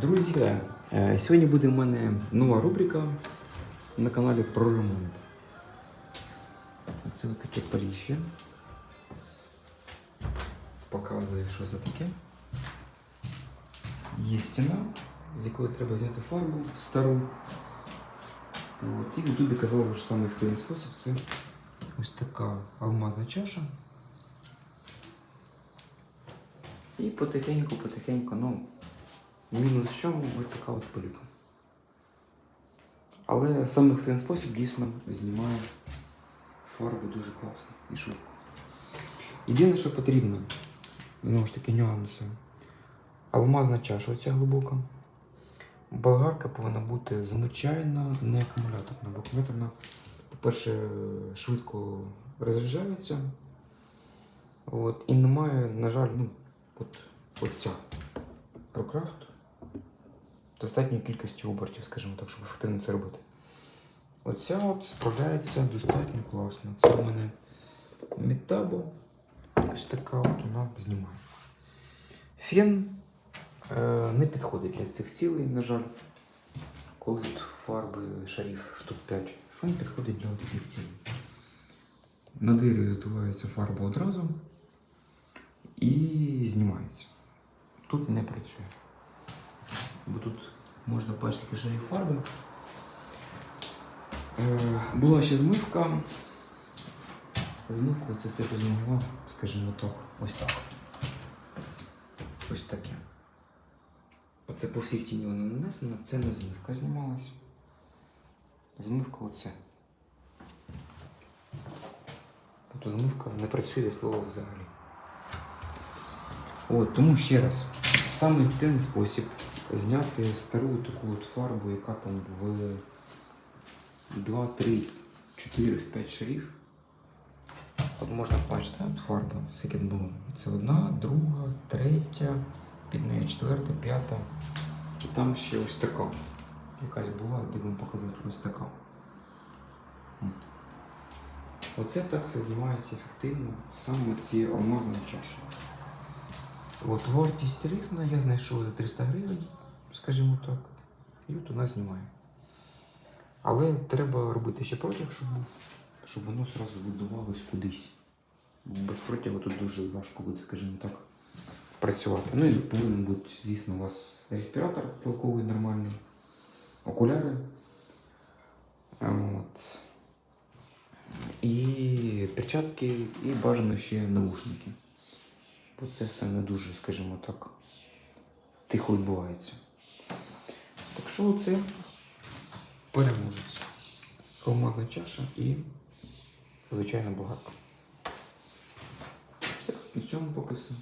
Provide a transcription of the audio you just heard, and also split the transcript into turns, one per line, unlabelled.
Друзі, е, сьогодні буде в мене нова рубрика на каналі про ремонт. Це таке поліще. Показую, що це таке. Є стіна, з якої треба зняти фарбу стару. От. І в ютубі казали, що саме ефективний спосіб це ось така алмазна чаша. І потихеньку, потихеньку, ну, мінус в чому ось така от пилюка. Але саме ефективний спосіб дійсно знімає фарбу дуже класно і швидко. Єдине, що потрібно, знову ж таки, нюанси. Алмазна чаша оця глибока. Болгарка повинна бути звичайна, не акумуляторна, бо акумуляторна, по-перше, швидко розряджається. От, і немає, на жаль, ну, от, оця прокрафт достатньої кількості обертів, скажімо так, щоб ефективно це робити. Оця от справляється достатньо класно. Це в мене Метабо. Ось така от вона знімає. Фен е, не підходить для цих цілей, на жаль. Коли тут фарби шарів штук 5. Фен підходить для таких цілей. На дирі здувається фарба одразу і знімається. Тут не працює. Можна бачити шарів фарби. Е, була ще змивка. Змивку це все, що змогла, скажімо так, ось так. Ось таке. Оце по всій стіні воно нанесено, це не змивка знімалась. Змивка оце. Тобто змивка не працює слово взагалі. От, тому ще раз, саме ефективний спосіб зняти стару таку от фарбу, яка там в 2, 3, 4, 5 шарів. От можна бачити от фарба, скільки було. Це одна, друга, третя, під нею четверта, п'ята. І там ще ось така. Якась була, де вам показати ось така. От. Оце так все знімається ефективно, саме ці алмазні чаші. От вартість різна, я знайшов за 300 гривень, скажімо так. І от вона знімає. Але треба робити ще протяг, щоб, щоб воно одразу видувалось кудись. Без протягу тут дуже важко буде, скажімо так, працювати. Ну і повинен бути, звісно, у вас респіратор толковий нормальний, окуляри. От. І перчатки, і бажано ще наушники. Бо це все не дуже, скажімо так, тихо відбувається. Так що це переможець. Алмазна чаша і звичайна багатка. Все, на цьому поки все.